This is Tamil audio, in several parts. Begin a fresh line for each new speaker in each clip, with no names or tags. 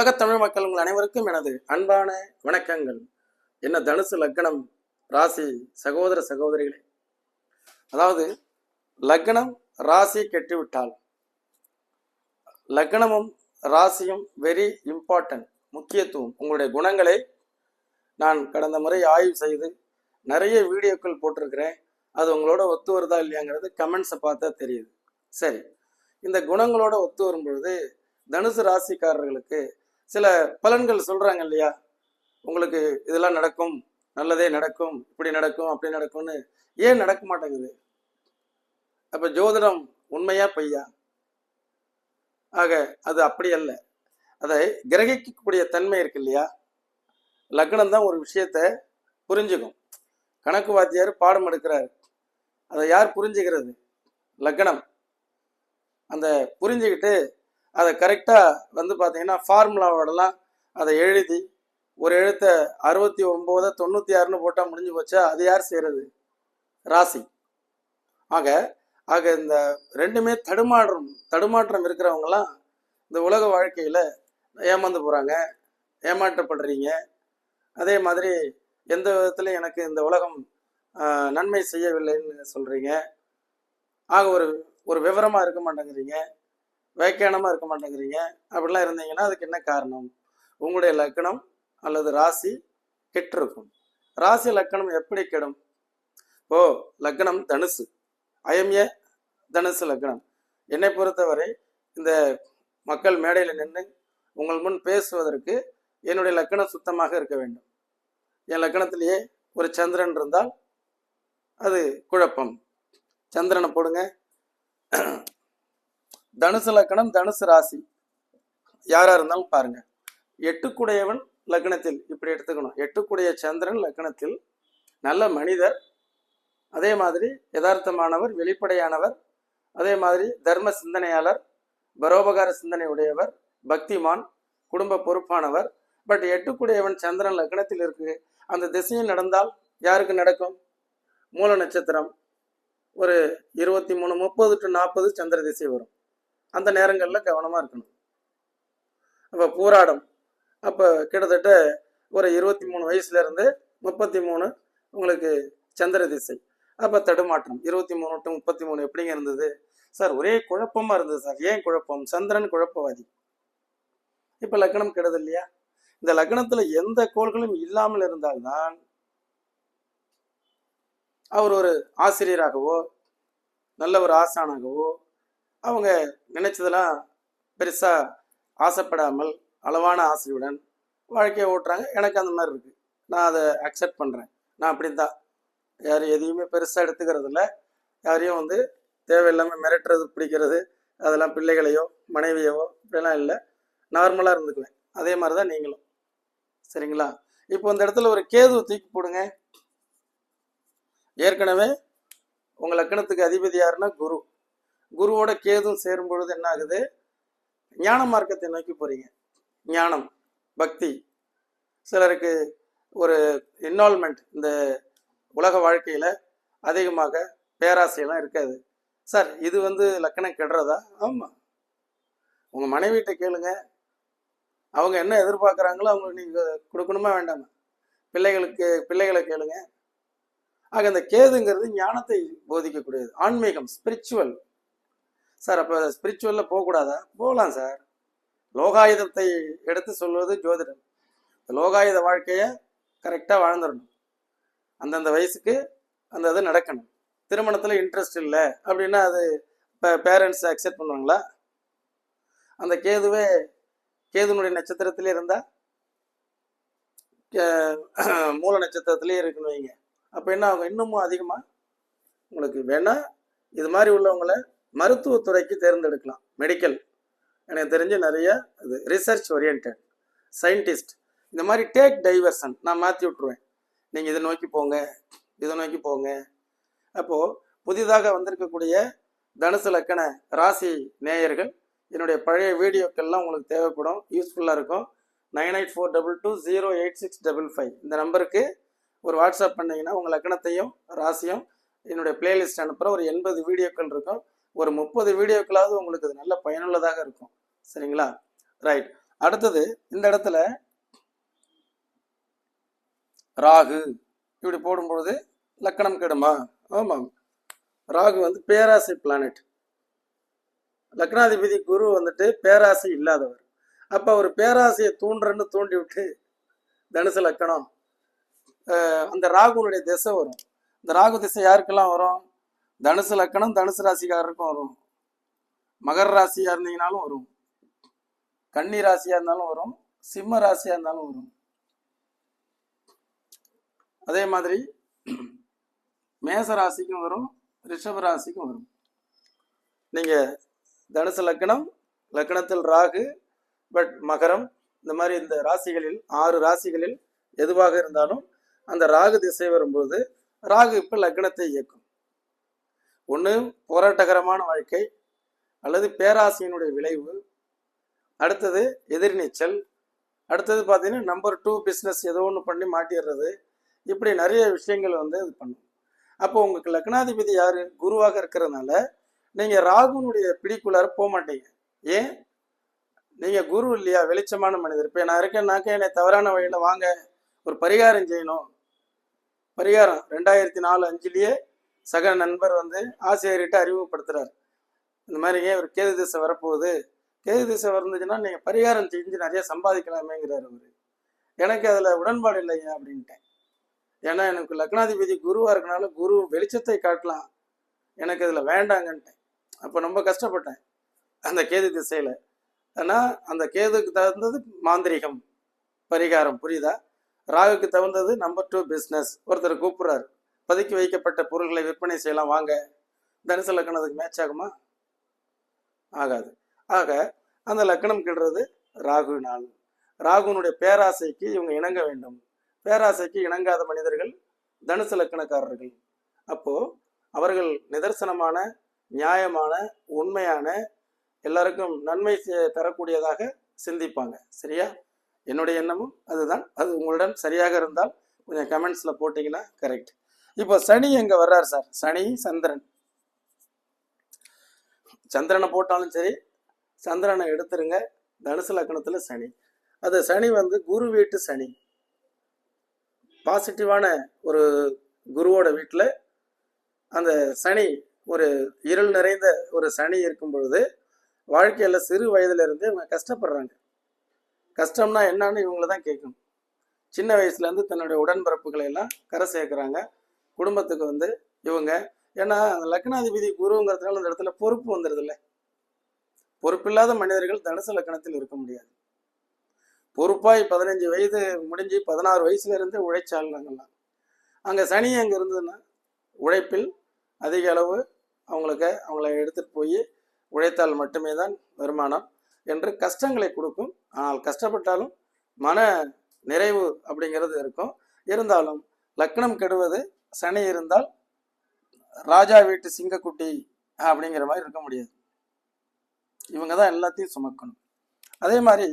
உலகத் தமிழ் மக்கள் உங்கள் அனைவருக்கும் எனது அன்பான வணக்கங்கள். என்ன தனுசு லக்னம் ராசி சகோதர சகோதரிகளே. அதாவது லக்னம் ராசி கெட்டுவிட்டால் லக்னமும் ராசியும் வெரி இம்பார்ட்டன்ட் முக்கியத்துவம். உங்களுடைய குணங்களை நான் கடந்த முறை ஆய்வு செய்து நிறைய வீடியோக்கள் போட்டிருக்கிறேன். அது உங்களோட ஒத்து வருதா இல்லையாங்கிறது கமெண்ட்ஸை பார்த்தா தெரியுது. சரி இந்த குணங்களோட ஒத்து வரும் பொழுது தனுசு ராசிக்காரர்களுக்கு சில பலன்கள் சொல்றாங்க இல்லையா? உங்களுக்கு இதெல்லாம் நடக்கும் நல்லதே நடக்கும் இப்படி நடக்கும் அப்படி நடக்கும்னு ஏன் நடக்க மாட்டேங்குது? அப்ப ஜோதிடம் உண்மையா பையா ஆக அது அப்படி அல்ல. அதை கிரகிக்கக்கூடிய தன்மை இருக்கு இல்லையா? லக்னம் தான் ஒரு விஷயத்த புரிஞ்சுக்கும். கணக்கு வாத்தியார் பாடம் எடுக்கிறாரு. அதை யார் புரிஞ்சுக்கிறது? லக்னம். அந்த புரிஞ்சுக்கிட்டு அதை கரெக்டாக வந்து பார்த்தீங்கன்னா ஃபார்முலாவோடலாம் அதை எழுதி ஒரு எழுத்தை அறுபத்தி ஒம்போதை தொண்ணூற்றி ஆறுன்னு போட்டால் முடிஞ்சு போச்சா? அது யார் செய்கிறது ராசி. ஆக ஆக இந்த ரெண்டுமே தடுமாற்றம் தடுமாற்றம் இருக்கிறவங்கலாம் இந்த உலக வாழ்க்கையில் ஏமாந்து போகிறாங்க ஏமாற்றப்படுறீங்க. அதே மாதிரி எந்த விதத்துலையும் எனக்கு இந்த உலகம் நன்மை செய்யவில்லைன்னு சொல்கிறீங்க ஆக ஒரு ஒரு விவரமாக இருக்க மாட்டேங்கிறீங்க. வேக்கியானமாக இருக்க மாட்டேங்கிறீங்க. அப்படிலாம் இருந்தீங்கன்னா அதுக்கு என்ன காரணம்? உங்களுடைய லக்னம் அல்லது ராசி கெட்டிருக்கும். ராசி லக்கணம் எப்படி கெடும்? ஓ லக்னம் தனுசு. அயம்ய தனுசு லக்னம் என்னை பொறுத்தவரை இந்த மக்கள் மேடையில் நின்று உங்கள் முன் பேசுவதற்கு என்னுடைய லக்கணம் சுத்தமாக இருக்க வேண்டும். என் லக்கணத்திலேயே ஒரு சந்திரன் இருந்தால் அது குழப்பம். சந்திரனை போடுங்க. தனுசு லக்கணம் தனுசு ராசி. யாரா இருந்தாலும் பாருங்க. எட்டுக்குடையவன் லக்னத்தில் இப்படி எடுத்துக்கணும். எட்டுக்குடைய சந்திரன் லக்னத்தில் நல்ல மனிதர். அதே மாதிரி யதார்த்தமானவர் வெளிப்படையானவர். அதே மாதிரி தர்ம சிந்தனையாளர் பரோபகார சிந்தனை உடையவர் பக்திமான் குடும்ப பொறுப்பானவர். பட் எட்டுக்குடையவன் சந்திரன் லக்னத்தில் இருக்கு. அந்த திசையும் நடந்தால் யாருக்கு நடக்கும்? மூல நட்சத்திரம். ஒரு இருபத்தி மூணு முப்பது டு நாற்பது சந்திர திசை வரும். அந்த நேரங்களில் கவனமாக இருக்கணும். அப்போ பூராடம். அப்போ கிட்டத்தட்ட ஒரு இருபத்தி மூணு வயசுலேருந்து முப்பத்தி மூணு உங்களுக்கு சந்திர திசை. அப்போ தடுமாற்றம். இருபத்தி மூணு டு முப்பத்தி மூணு எப்படிங்க இருந்தது? சார் ஒரே குழப்பமாக இருந்தது சார். ஏன் குழப்பம்? சந்திரன் குழப்பவாதி. இப்போ லக்னம் கெடுது இல்லையா? இந்த லக்னத்தில் எந்த கோள்களும் இல்லாமல் இருந்தால்தான் அவர் ஒரு ஆசிரியராகவோ நல்ல ஒரு ஆசானாகவோ அவங்க நினைச்சதெல்லாம் பெருசா ஆசைப்படாமல் அளவான ஆசையுடன் வாழ்க்கையை ஓட்டுறாங்க. எனக்கு அந்த மாதிரி இருக்கு. நான் அதை அக்செப்ட் பண்றேன். நான் அப்படித்தான். யாரும் எதையுமே பெருசா எடுத்துக்கிறது இல்லை. யாரையும் வந்து தேவையில்லாமல் மிரட்டுறது பிடிக்கிறது அதெல்லாம் பிள்ளைகளையோ மனைவியவோ இப்படிலாம் இல்லை. நார்மலாக இருந்துக்குவேன். அதே மாதிரி தான் நீங்களும். சரிங்களா? இப்போ இந்த இடத்துல ஒரு கேது தூக்கி போடுங்க. ஏற்கனவே உங்க லக்கணத்துக்கு அதிபதி யாருன்னா குரு. குருவோட கேதும் சேரும் பொழுது என்ன ஆகுது ஞான மார்க்கத்தை நோக்கி போறீங்க. ஞானம் பக்தி. சிலருக்கு ஒரு இன்வால்மெண்ட் இந்த உலக வாழ்க்கையில அதிகமாக பேராசையெல்லாம் இருக்காது. சார் இது வந்து லக்கணம் கெடுறதா? ஆமா. உங்க மனைவிட்ட கேளுங்க. அவங்க என்ன எதிர்பார்க்குறாங்களோ அவங்க நீங்கள் கொடுக்கணுமா வேண்டாமா? பிள்ளைகளுக்கு பிள்ளைகளை கேளுங்க. ஆக இந்த கேதுங்கிறது ஞானத்தை போதிக்கக்கூடியது. ஆன்மீகம் ஸ்பிரிச்சுவல் சார் அப்போ ஸ்பிரிச்சுவலில் போகக்கூடாதா? போகலாம் சார். லோகாயுதத்தை எடுத்து சொல்வது ஜோதிடம். லோகாயுத வாழ்க்கையை கரெக்டாக வாழ்ந்துடணும். அந்தந்த வயசுக்கு அந்த இது நடக்கணும். திருமணத்தில் இன்ட்ரெஸ்ட் இல்லை அப்படின்னா அது இப்போ பேரண்ட்ஸ் அக்செப்ட் பண்ணுவாங்களா? அந்த கேதுவே கேதுனுடைய நட்சத்திரத்திலே இருந்தால் மூல நட்சத்திரத்திலே இருக்குன்னு வைங்க. அப்போ என்ன அவங்க இன்னமும் அதிகமாக உங்களுக்கு வேணால் இது மாதிரி உள்ளவங்களை மருத்துவத்துறைக்கு தேர்ந்தெடுக்கலாம். மெடிக்கல் எனக்கு தெரிஞ்சு நிறைய இது ரிசர்ச் ஓரியன்ட் சயின்டிஸ்ட் இந்த மாதிரி டேக் டைவர்சன் நான் மாற்றி விட்ருவேன் நீங்கள் இதை நோக்கி போங்க இதை நோக்கி போங்க. அப்போது புதிதாக வந்திருக்கக்கூடிய தனுசு லக்கண ராசி நேயர்கள் என்னுடைய பழைய வீடியோக்கள்லாம் உங்களுக்கு தேவைப்படும். யூஸ்ஃபுல்லாக இருக்கும். Nine eight four double two zero eight six double five. இந்த நம்பருக்கு ஒரு வாட்ஸ்அப் பண்ணிங்கன்னா உங்கள் லக்கணத்தையும் ராசியும் என்னுடைய பிளேலிஸ்ட் அனுப்புகிற ஒரு எண்பது வீடியோக்கள் இருக்கும். ஒரு முப்பது வீடியோக்களாவது உங்களுக்கு அது நல்ல பயனுள்ளதாக இருக்கும். சரிங்களா? ரைட் அடுத்தது இந்த இடத்துல ராகு. இப்படி போடும்பொழுது லக்கணம் கெடுமா? ஆமாம் ராகு வந்து பேராசை பிளானட் லக்னாதிபதி குரு வந்துட்டு பேராசை இல்லாதவர். அப்போ அவர் பேராசையை தூண்டுறன்னு தூண்டி விட்டு தனுசு லக்கணம். அந்த ராகுனுடைய திசை வரும். இந்த ராகு திசை யாருக்கெல்லாம் வரும்? தனுசு லக்கணம் தனுசு ராசிக்காரருக்கும் வரும். மகர ராசியா இருந்தீங்கனாலும் வரும். கன்னி ராசியா இருந்தாலும் வரும். சிம்ம ராசியா இருந்தாலும் வரும். அதே மாதிரி மேச ராசிக்கும் வரும். ரிஷப ராசிக்கும் வரும். நீங்க தனுசு லக்கணம் லக்கணத்தில் ராகு பட் மகரம் இந்த மாதிரி இந்த ராசிகளில் ஆறு ராசிகளில் எதுவாக இருந்தாலும் அந்த ராகு திசை வரும்போது ராகு இப்ப லக்னத்தை இயக்கும். ஒன்று போராட்டகரமான வாழ்க்கை அல்லது பேராசையினுடைய விளைவு. அடுத்தது எதிர்நீச்சல் அடுத்தது பார்த்தீங்கன்னா நம்பர் டூ பிஸ்னஸ் ஏதோ ஒன்று பண்ணி மாட்டிடுறது. இப்படி நிறைய விஷயங்கள் வந்து இது பண்ணும். அப்போ உங்களுக்கு லக்னாதிபதி யார்? குருவாக இருக்கிறதுனால நீங்கள் ராகுனுடைய பிடிக்குள்ளார போக மாட்டீங்க. ஏன்? நீங்கள் குரு இல்லையா? வெளிச்சமான மனிதர். இப்போ நான் இருக்கேன்னாக்க என்னை தவறான வழியில் வாங்க. ஒரு பரிகாரம் செய்யணும். பரிகாரம் ரெண்டாயிரத்தி நாலு அஞ்சுலேயே சக நண்பர் வந்து ஆசிரியர்கிட்ட அறிமுகப்படுத்துறாரு. இந்த மாதிரிங்க ஒரு கேது திசை வரப்போகுது? கேது திசை வந்துச்சுன்னா நீங்கள் பரிகாரம் செஞ்சு நிறைய சம்பாதிக்கலாமேங்கிறார் அவர். எனக்கு அதில் உடன்பாடு இல்லைங்க அப்படின்ட்டேன். ஏன்னா எனக்கு லக்னாதிபதி குருவாக இருக்கனால குரு வெளிச்சத்தை காட்டலாம். எனக்கு இதில் வேண்டாங்கன்ட்டேன். அப்போ ரொம்ப கஷ்டப்பட்டேன் அந்த கேது திசையில். ஆனால் அந்த கேதுக்கு தகுந்தது மாந்திரிகம். பரிகாரம் புரியுதா? ராகுக்கு தகுந்தது நம்பர் டூ பிஸ்னஸ் ஒருத்தர் கூப்பிட்றாரு. பதுக்கி வைக்கப்பட்ட பொருள்களை விற்பனை செய்யலாம் வாங்க. தனுசு லக்கணத்துக்கு மேட்ச் ஆகுமா? ஆகாது. ஆக அந்த லக்கணம் கிடுறது ராகு நாள். ராகுனுடைய பேராசைக்கு இவங்க இணங்க வேண்டும். பேராசைக்கு இணங்காத மனிதர்கள் தனுசு லக்கணக்காரர்கள். அப்போ அவர்கள் நிதர்சனமான நியாயமான உண்மையான எல்லாருக்கும் நன்மை தரக்கூடியதாக சிந்திப்பாங்க. சரியா? என்னுடைய எண்ணமும் அதுதான். அது உங்களுடன் சரியாக இருந்தால் கொஞ்சம் கமெண்ட்ஸில் போட்டிங்கன்னா கரெக்ட் இப்போ சனி எங்க வர்றார் சார்? சனி சந்திரன். சந்திரனை போட்டாலும் சரி சந்திரனை எடுத்துருங்க. தனுசு லக்கணத்துல சனி. அது சனி வந்து குரு வீட்டு சனி. பாசிட்டிவான ஒரு குருவோட வீட்டில் அந்த சனி ஒரு இருள் நிறைந்த ஒரு சனி இருக்கும் பொழுது வாழ்க்கையில் சிறு வயதுல இருந்து இவங்க கஷ்டப்படுறாங்க. கஷ்டம்னா என்னன்னு இவங்கள தான் கேட்கணும். சின்ன வயசுல இருந்து தன்னுடைய உடன்பிறப்புகளை எல்லாம் கரை சேர்க்குறாங்க. குடும்பத்துக்கு வந்து இவங்க. ஏன்னா அந்த லக்னாதிபதி குருங்கிறதுனால அந்த இடத்துல பொறுப்பு வந்துடுது இல்லை பொறுப்பில்லாத மனிதர்கள் தனுசு லக்கணத்தில் இருக்க முடியாது. பொறுப்பாய் பதினஞ்சு வயது முடிஞ்சு பதினாறு வயசுல இருந்து உழைச்சால் நாங்கள்லாம் அங்கே சனி அங்கே இருந்ததுன்னா உழைப்பில் அதிக அளவு அவங்களுக்கு அவங்கள எடுத்துட்டு போய் உழைத்தால் மட்டுமே தான் வருமானம் என்று கஷ்டங்களை கொடுக்கும். ஆனால் கஷ்டப்பட்டாலும் மன நிறைவு அப்படிங்கிறது இருக்கும். இருந்தாலும் லக்னம் கெடுவது சனி இருந்தால் ராஜா வீட்டு சிங்கக்குட்டி அப்படிங்கிற மாதிரி இருக்க முடியாது. இவங்க தான் எல்லாத்தையும் சுமக்கணும். அதே மாதிரி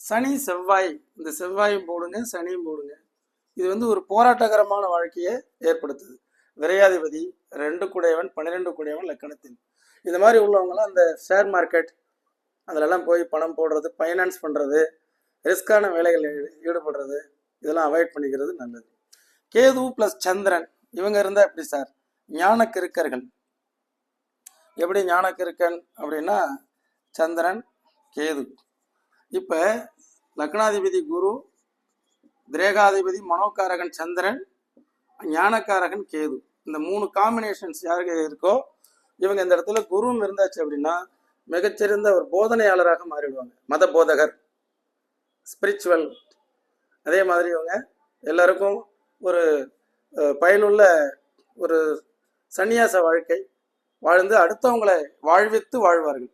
சனி செவ்வாய் இந்த செவ்வாயும் போடுங்க சனியும் போடுங்க. இது வந்து ஒரு போராட்டகரமான வாழ்க்கையை ஏற்படுத்துது. விரையாதிபதி ரெண்டு குடையவன் பன்னிரெண்டு குடையவன் லக்கணத்தில். இந்த மாதிரி உள்ளவங்களாம் அந்த ஷேர் மார்க்கெட் அதிலெல்லாம் போய் பணம் போடுறது ஃபைனான்ஸ் பண்ணுறது ரிஸ்கான வேலைகளில் ஈடுபடுறது இதெல்லாம் அவாய்ட் பண்ணிக்கிறது நல்லது. கேது ப்ளஸ் சந்திரன் இவங்க இருந்தால் எப்படி சார்? ஞான கிருக்கர்கள் எப்படி ஞான கிருக்கன் அப்படின்னா சந்திரன் கேது. இப்போ லக்னாதிபதி குரு திரேகாதிபதி மனோகாரகன் சந்திரன் ஞானக்காரகன் கேது. இந்த மூணு காம்பினேஷன்ஸ் யாருக்கு இருக்கோ இவங்க இந்த இடத்துல குருவும் இருந்தாச்சு அப்படின்னா மிகச்சிறந்த ஒரு போதனையாளராக மாறிடுவாங்க. மத போதகர் ஸ்பிரிச்சுவல் அதே மாதிரி இவங்க எல்லாருக்கும் ஒரு பயனுள்ள ஒரு சன்னியாச வாழ்க்கை வாழ்ந்து அடுத்தவங்களை வாழ்வித்து வாழ்வார்கள்.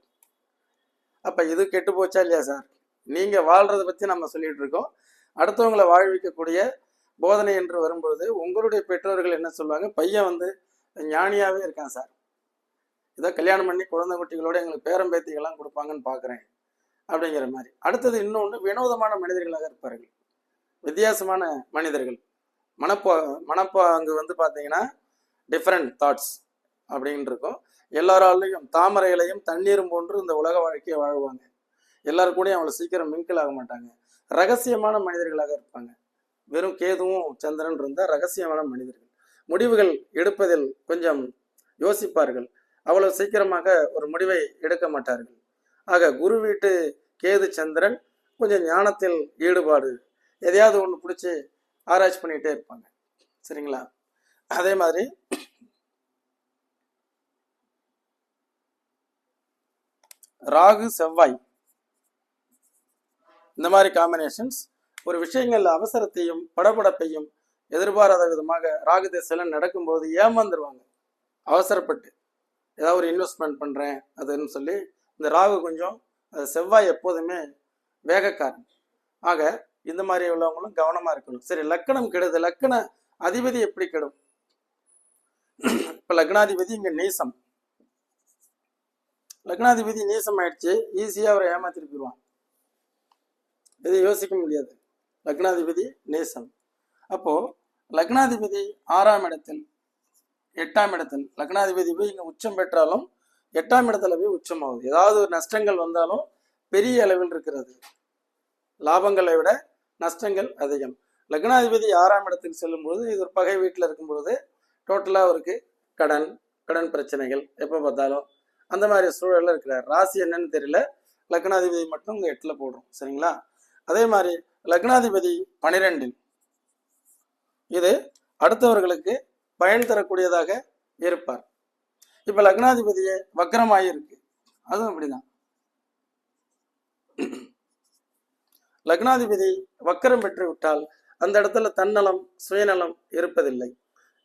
அப்ப இது கெட்டு போச்சா இல்லையா சார்? நீங்க வாழ்றதை பத்தி நம்ம சொல்லிட்டு இருக்கோம். அடுத்தவங்களை வாழ்விக்கக்கூடிய போதனை என்று வரும்பொழுது உங்களுடைய பெற்றோர்கள் என்ன சொல்லுவாங்க? பையன் வந்து ஞானியாவே இருக்கான் சார். இதை கல்யாணம் பண்ணி குழந்தை குட்டிகளோட எங்களுக்கு பேரம்பேத்திகள்லாம் கொடுப்பாங்கன்னு பார்க்குறேன் அப்படிங்கிற மாதிரி. அடுத்தது இன்னொன்று வினோதமான மனிதர்களாக இருப்பார்கள். வித்தியாசமான மனிதர்கள். மனப்பா மனப்பா அங்கு வந்து பார்த்தீங்கன்னா டிஃப்ரெண்ட் தாட்ஸ் அப்படின்னு இருக்கும் எல்லாராலையும் தாமரை இலையும் தண்ணீரும் போன்று இந்த உலக வாழ்க்கையை வாழ்வாங்க. எல்லாரும் கூடயும் அவ்வளோ சீக்கிரம் மிங்கிள் ஆக மாட்டாங்க. ரகசியமான மனிதர்களாக இருப்பாங்க. வெறும் கேதுவும் சந்திரன் இருந்தால் ரகசியமான மனிதர்கள். முடிவுகள் எடுப்பதில் கொஞ்சம் யோசிப்பார்கள். அவ்வளவு சீக்கிரமாக ஒரு முடிவை எடுக்க மாட்டார்கள். ஆக குரு வீட்டு கேது சந்திரன் கொஞ்சம் ஞானத்தில் ஈடுபாடு. எதையாவது ஒன்று பிடிச்சி ஆராய்ச்சி பண்ணிகிட்டே இருப்பாங்க. சரிங்களா? அதே மாதிரி ராகு செவ்வாய் இந்த மாதிரி காம்பினேஷன்ஸ் ஒரு விஷயங்கள் அவசரத்தையும் படபடப்பையும் எதிர்பாராத விதமாக ராகு திசையில் நடக்கும்போது ஏமாந்துருவாங்க. அவசரப்பட்டு ஏதாவது ஒரு இன்வெஸ்ட்மெண்ட் பண்ணுறேன் அதுன்னு சொல்லி இந்த ராகு கொஞ்சம் செவ்வாய் எப்போதுமே வேகக்காரன். ஆக இந்த மாதிரி உள்ளவங்களும் கவனமாக இருக்கணும். சரி லக்கணம் கெடுது. லக்கண அதிபதி எப்படி கெடும்? இப்போ லக்னாதிபதி இங்கே நீசம். லக்னாதிபதி நீசம் ஆயிடுச்சு. ஈஸியாக அவரை ஏமாத்திட்டு போயிடுவான் இதை யோசிக்க முடியாது. லக்னாதிபதி நேசம். அப்போ லக்னாதிபதி ஆறாம் இடத்தில் எட்டாம் இடத்தில் லக்னாதிபதி போய் இங்கே உச்சம் பெற்றாலும் எட்டாம் இடத்துல போய் உச்சம் ஆகுது ஏதாவது ஒரு நஷ்டங்கள் வந்தாலும் பெரிய அளவில் இருக்கிறது. லாபங்களை விட நஷ்டங்கள் அதிகம். லக்னாதிபதி ஆறாம் இடத்துக்கு செல்லும் பொழுது இது ஒரு பகை வீட்டில் இருக்கும் பொழுது டோட்டலாக அவருக்கு கடன் கடன் பிரச்சனைகள் எப்போ பார்த்தாலும் அந்த மாதிரி சூழலில் இருக்கிறார். ராசி என்னன்னு தெரியல. லக்னாதிபதி மட்டும் இங்கே எட்டில் போடுறோம். சரிங்களா? அதே மாதிரி லக்னாதிபதி பனிரெண்டில் இது அடுத்தவர்களுக்கு பயன் தரக்கூடியதாக இருப்பார். இப்போ லக்னாதிபதியே வக்கரமாயிருக்கு அதுவும் அப்படிதான். லக்னாதிபதி வக்கரம் பெற்று விட்டால் அந்த இடத்துல தன்னலம் சுயநலம் இருப்பதில்லை.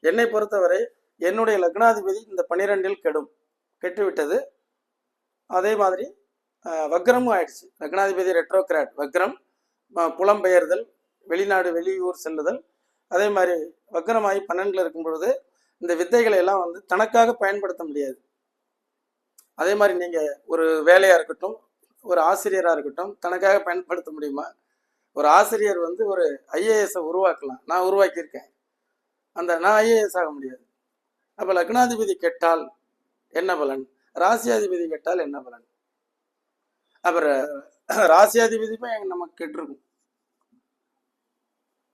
என்னை பொறுத்தவரை என்னுடைய லக்னாதிபதி இந்த பனிரெண்டில் கெடும். கெட்டுவிட்டது. அதே மாதிரி வக்ரமும் ஆயிடுச்சு. லக்னாதிபதி ரெட்ரோகிராட் வக்ரம் புலம்பெயர்தல் வெளிநாடு வெளியூர் செல்லுதல். அதே மாதிரி வக்ரமாகி பன்னெண்டில் இருக்கும் பொழுது இந்த வித்தைகளை எல்லாம் வந்து தனக்காக பயன்படுத்த முடியாது. அதே மாதிரி நீங்கள் ஒரு வேலையாக இருக்கட்டும் ஒரு ஆசிரியராக இருக்கட்டும் தனக்காக பயன்படுத்த முடியுமா? ஒரு ஆசிரியர் வந்து ஒரு ஐஏஎஸை உருவாக்கலாம். நான் உருவாக்கியிருக்கேன். அந்த நான் ஐஏஎஸ் ஆக முடியாது. அப்போ லக்னாதிபதி கெட்டால் என்ன பலன்? ராசியாதிபதி கெட்டால் என்ன பலன்? அப்புறம் ராசியாதிபதியுமே நமக்கு கெட்டிருக்கும்.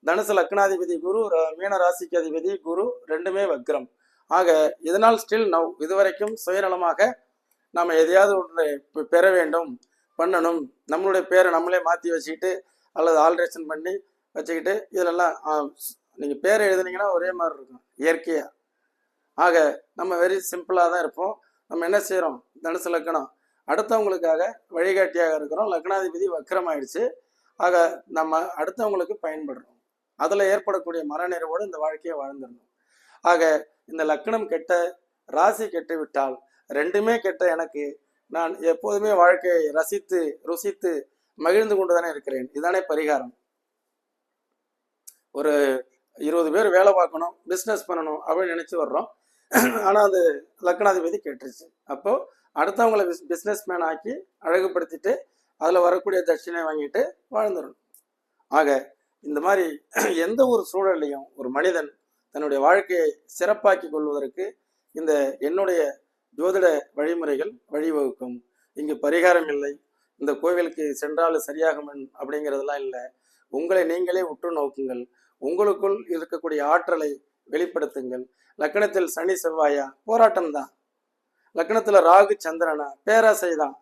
தனுசு லக்னாதிபதி குரு மீன ராசிக்கு அதிபதி குரு ரெண்டுமே வக்ரம். ஆக இதனால் ஸ்டில் நவ் இதுவரைக்கும் சுயநலமாக நாம் எதையாவது ஒன்று பெற வேண்டும். பண்ணணும். நம்மளுடைய பேரை நம்மளே மாற்றி வச்சுக்கிட்டு அல்லது ஆல்ட்ரேஷன் பண்ணி வச்சுக்கிட்டு இதிலெல்லாம் நீங்கள் பேரை எழுதுனீங்கன்னா ஒரே மாதிரி இருக்கும் இயற்கையாக ஆக நம்ம வெரி சிம்பிளாக தான் இருப்போம். நம்ம என்ன செய்கிறோம் தனுசு லக்னம். அடுத்தவங்களுக்காக வழிகாட்டியாக இருக்கிறோம். லக்னாதிபதி வக்கரமாயிடுச்சு. ஆக நம்ம அடுத்தவங்களுக்கு பயன்படுறோம். அதில் ஏற்படக்கூடிய மனநிறைவோடு இந்த வாழ்க்கையை வாழ்ந்துடணும். ஆக இந்த லக்னம் கெட்ட ராசி கெட்டு விட்டால் ரெண்டுமே கெட்ட எனக்கு நான் எப்போதுமே வாழ்க்கையை ரசித்து ருசித்து மகிழ்ந்து கொண்டு தானே இருக்கிறேன். இதுதானே பரிகாரம். ஒரு இருபது பேர் வேலை பார்க்கணும் பிஸ்னஸ் பண்ணணும் அப்படின்னு நினச்சி வர்றோம். ஆனால் அது லக்னாதிபதி கேட்டுருச்சு. அப்போது அடுத்தவங்களை பிஸ் பிஸ்னஸ் மேன் ஆக்கி அழகுபடுத்திட்டு அதில் வரக்கூடிய தட்சிணை வாங்கிட்டு வாழ்ந்துடணும். ஆக இந்த மாதிரி எந்த ஒரு சூழல்லையும் ஒரு மனிதன் தன்னுடைய வாழ்க்கையை சிறப்பாக்கி கொள்வதற்கு இந்த என்னுடைய ஜோதிட வழிமுறைகள் வழிவகுக்கும். இங்கு பரிகாரம் இல்லை. இந்த கோவிலுக்கு சென்றாலும் சரியாகும் அப்படிங்கிறதெல்லாம் இல்லை. உங்களை நீங்களே உற்று நோக்குங்கள். உங்களுக்குள் இருக்கக்கூடிய ஆற்றலை வெளிப்படுத்துங்கள். லக்னத்தில் சனி செவ்வாயா? போராட்டம் தான் லக்னத்துல ராகு சந்திரனா? பேராசை தான்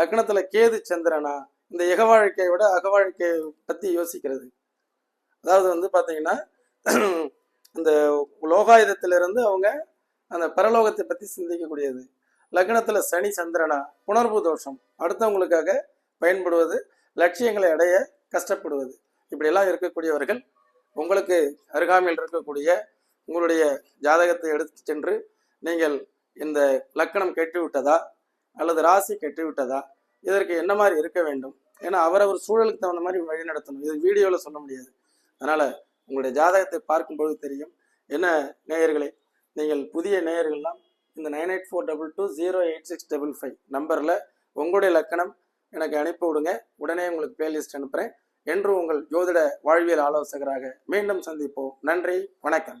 லக்னத்துல கேது சந்திரனா? இந்த இக வாழ்க்கையை விட அக வாழ்க்கையை பத்தி யோசிக்கிறது. அதாவது வந்து பாத்தீங்கன்னா இந்த லோகாயுதத்திலிருந்து அவங்க அந்த பரலோகத்தை பத்தி சிந்திக்கக்கூடியது. லக்னத்துல சனி சந்திரனா புணர்வு தோஷம். அடுத்தவங்களுக்காக பயன்படுவது லட்சியங்களை அடைய கஷ்டப்படுவது. இப்படியெல்லாம் இருக்கக்கூடியவர்கள் உங்களுக்கு அருகாமையில் இருக்கக்கூடிய உங்களுடைய ஜாதகத்தை எடுத்து சென்று நீங்கள் இந்த லக்கணம் கெட்டுவிட்டதா அல்லது ராசி கெட்டுவிட்டதா இதற்கு என்ன மாதிரி இருக்க வேண்டும்? ஏன்னா அவரவர் சூழலுக்கு தகுந்த மாதிரி வழி நடத்தணும். இது வீடியோவில் சொல்ல முடியாது. அதனால் உங்களுடைய ஜாதகத்தை பார்க்கும் பொழுது தெரியும். என்ன நேயர்களே நீங்கள் புதிய நேயர்கள்லாம் இந்த nine eight four double two zero eight six double five நம்பரில் உங்களுடைய லக்கணம் எனக்கு அனுப்பி விடுங்க. உடனே உங்களுக்கு பிளேலிஸ்ட் அனுப்புகிறேன் என்று உங்கள் ஜோதிட வாழ்வியல் ஆலோசகராக மீண்டும் சந்திப்போம். நன்றி. வணக்கம்.